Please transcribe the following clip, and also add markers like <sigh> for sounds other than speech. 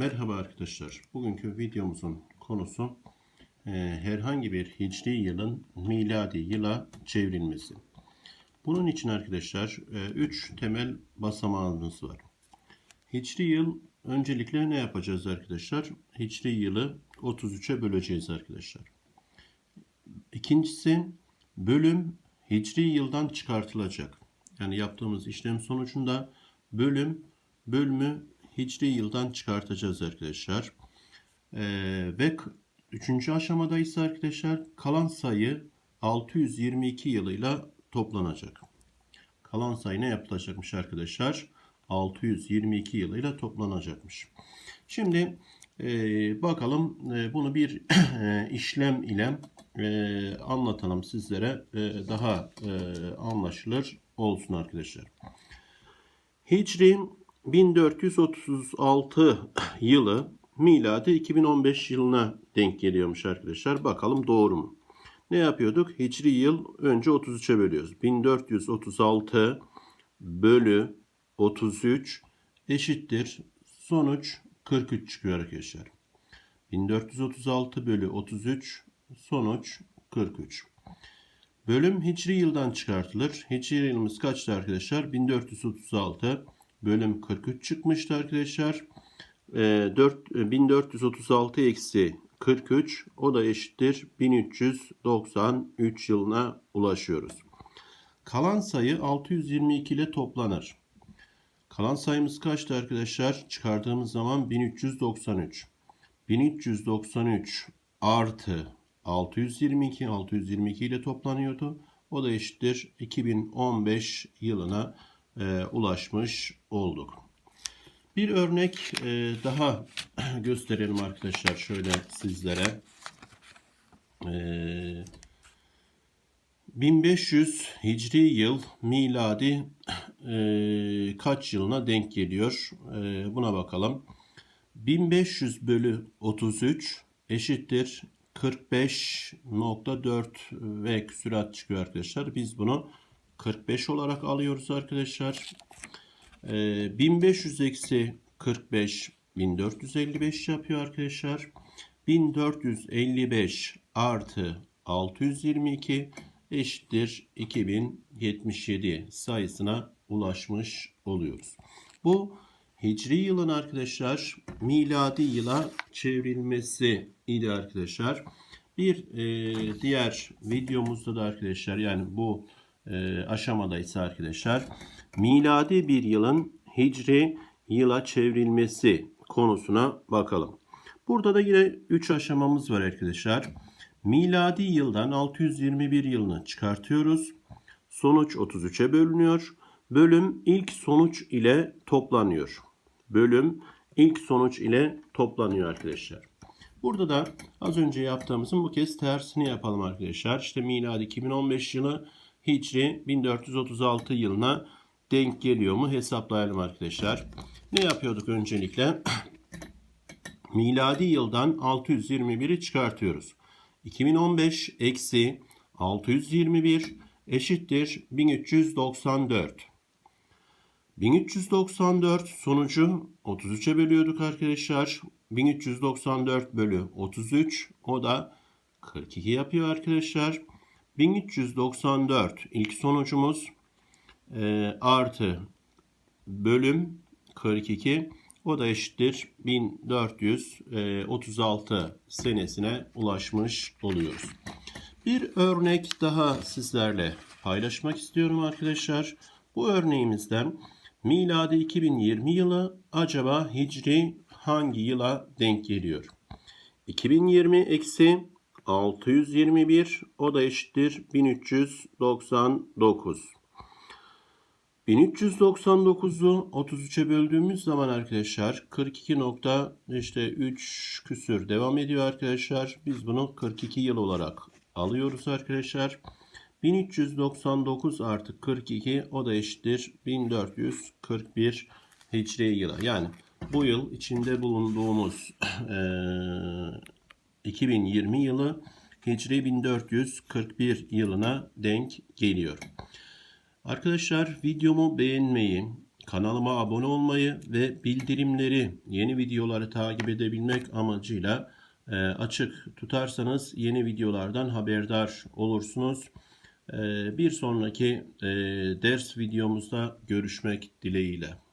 Merhaba arkadaşlar. Bugünkü videomuzun konusu e, herhangi bir hicri yılın miladi yıla çevrilmesi. Bunun için arkadaşlar 3 temel basamağımız var. Hicri yıl öncelikle ne yapacağız arkadaşlar? Hicri yılı 33'e böleceğiz arkadaşlar. İkincisi bölüm hicri yıldan çıkartılacak. Yani yaptığımız işlem sonucunda bölüm bölümü hicri yıldan çıkartacağız arkadaşlar. Ee, ve üçüncü aşamada ise arkadaşlar kalan sayı 622 yılıyla toplanacak. Kalan sayı ne yapılacakmış arkadaşlar? 622 yılıyla toplanacakmış. Şimdi e, bakalım e, bunu bir <clears throat> e, işlem ile e, anlatalım sizlere e, daha e, anlaşılır olsun arkadaşlar. Hicri 1436 yılı miladi 2015 yılına denk geliyormuş arkadaşlar. Bakalım doğru mu? Ne yapıyorduk? Hicri yıl önce 33'e bölüyoruz. 1436 bölü 33 eşittir. Sonuç 43 çıkıyor arkadaşlar. 1436 bölü 33 sonuç 43. Bölüm Hicri yıldan çıkartılır. Hicri yılımız kaçtı arkadaşlar? 1436 bölüm 43 çıkmıştı arkadaşlar. Ee, 4, 1436 eksi 43 o da eşittir 1393 yılına ulaşıyoruz. Kalan sayı 622 ile toplanır. Kalan sayımız kaçtı arkadaşlar? Çıkardığımız zaman 1393. 1393 artı 622, 622 ile toplanıyordu. O da eşittir 2015 yılına e, ulaşmış olduk. Bir örnek e, daha <clears throat> gösterelim arkadaşlar şöyle sizlere. E, 1500 Hicri yıl miladi e, kaç yılına denk geliyor? E, buna bakalım. 1500 bölü 33 eşittir 45.4 ve küsurat çıkıyor arkadaşlar. Biz bunu 45 olarak alıyoruz arkadaşlar. Ee, 1500 eksi 45 1455 yapıyor arkadaşlar. 1455 artı 622 eşittir 2077 sayısına ulaşmış oluyoruz. Bu Hicri yılın arkadaşlar miladi yıla çevrilmesi idi arkadaşlar. Bir e, diğer videomuzda da arkadaşlar yani bu e, aşamada ise arkadaşlar miladi bir yılın hicri yıla çevrilmesi konusuna bakalım. Burada da yine 3 aşamamız var arkadaşlar. Miladi yıldan 621 yılını çıkartıyoruz. Sonuç 33'e bölünüyor. Bölüm ilk sonuç ile toplanıyor. Bölüm ilk sonuç ile toplanıyor arkadaşlar. Burada da az önce yaptığımızın bu kez tersini yapalım arkadaşlar. İşte miladi 2015 yılı Hicri 1436 yılına denk geliyor mu hesaplayalım arkadaşlar. Ne yapıyorduk öncelikle? <clears throat> miladi yıldan 621'i çıkartıyoruz. 2015 eksi 621 eşittir 1394. 1394 sonucu 33'e bölüyorduk arkadaşlar. 1394 bölü 33 o da 42 yapıyor arkadaşlar. 1394 ilk sonucumuz e, artı bölüm 42 o da eşittir 1436 senesine ulaşmış oluyoruz. Bir örnek daha sizlerle paylaşmak istiyorum arkadaşlar. Bu örneğimizden miladi 2020 yılı acaba hicri hangi yıla denk geliyor? 2020 eksi 621 o da eşittir 1399. 1399'u 33'e böldüğümüz zaman arkadaşlar 42 nokta işte 3 küsür devam ediyor arkadaşlar. Biz bunu 42 yıl olarak alıyoruz arkadaşlar. 1399 artı 42 o da eşittir 1441 Hicri yıla. Yani bu yıl içinde bulunduğumuz eee 2020 yılı Hicri 1441 yılına denk geliyor. Arkadaşlar videomu beğenmeyi, kanalıma abone olmayı ve bildirimleri yeni videoları takip edebilmek amacıyla e, açık tutarsanız yeni videolardan haberdar olursunuz. E, bir sonraki e, ders videomuzda görüşmek dileğiyle.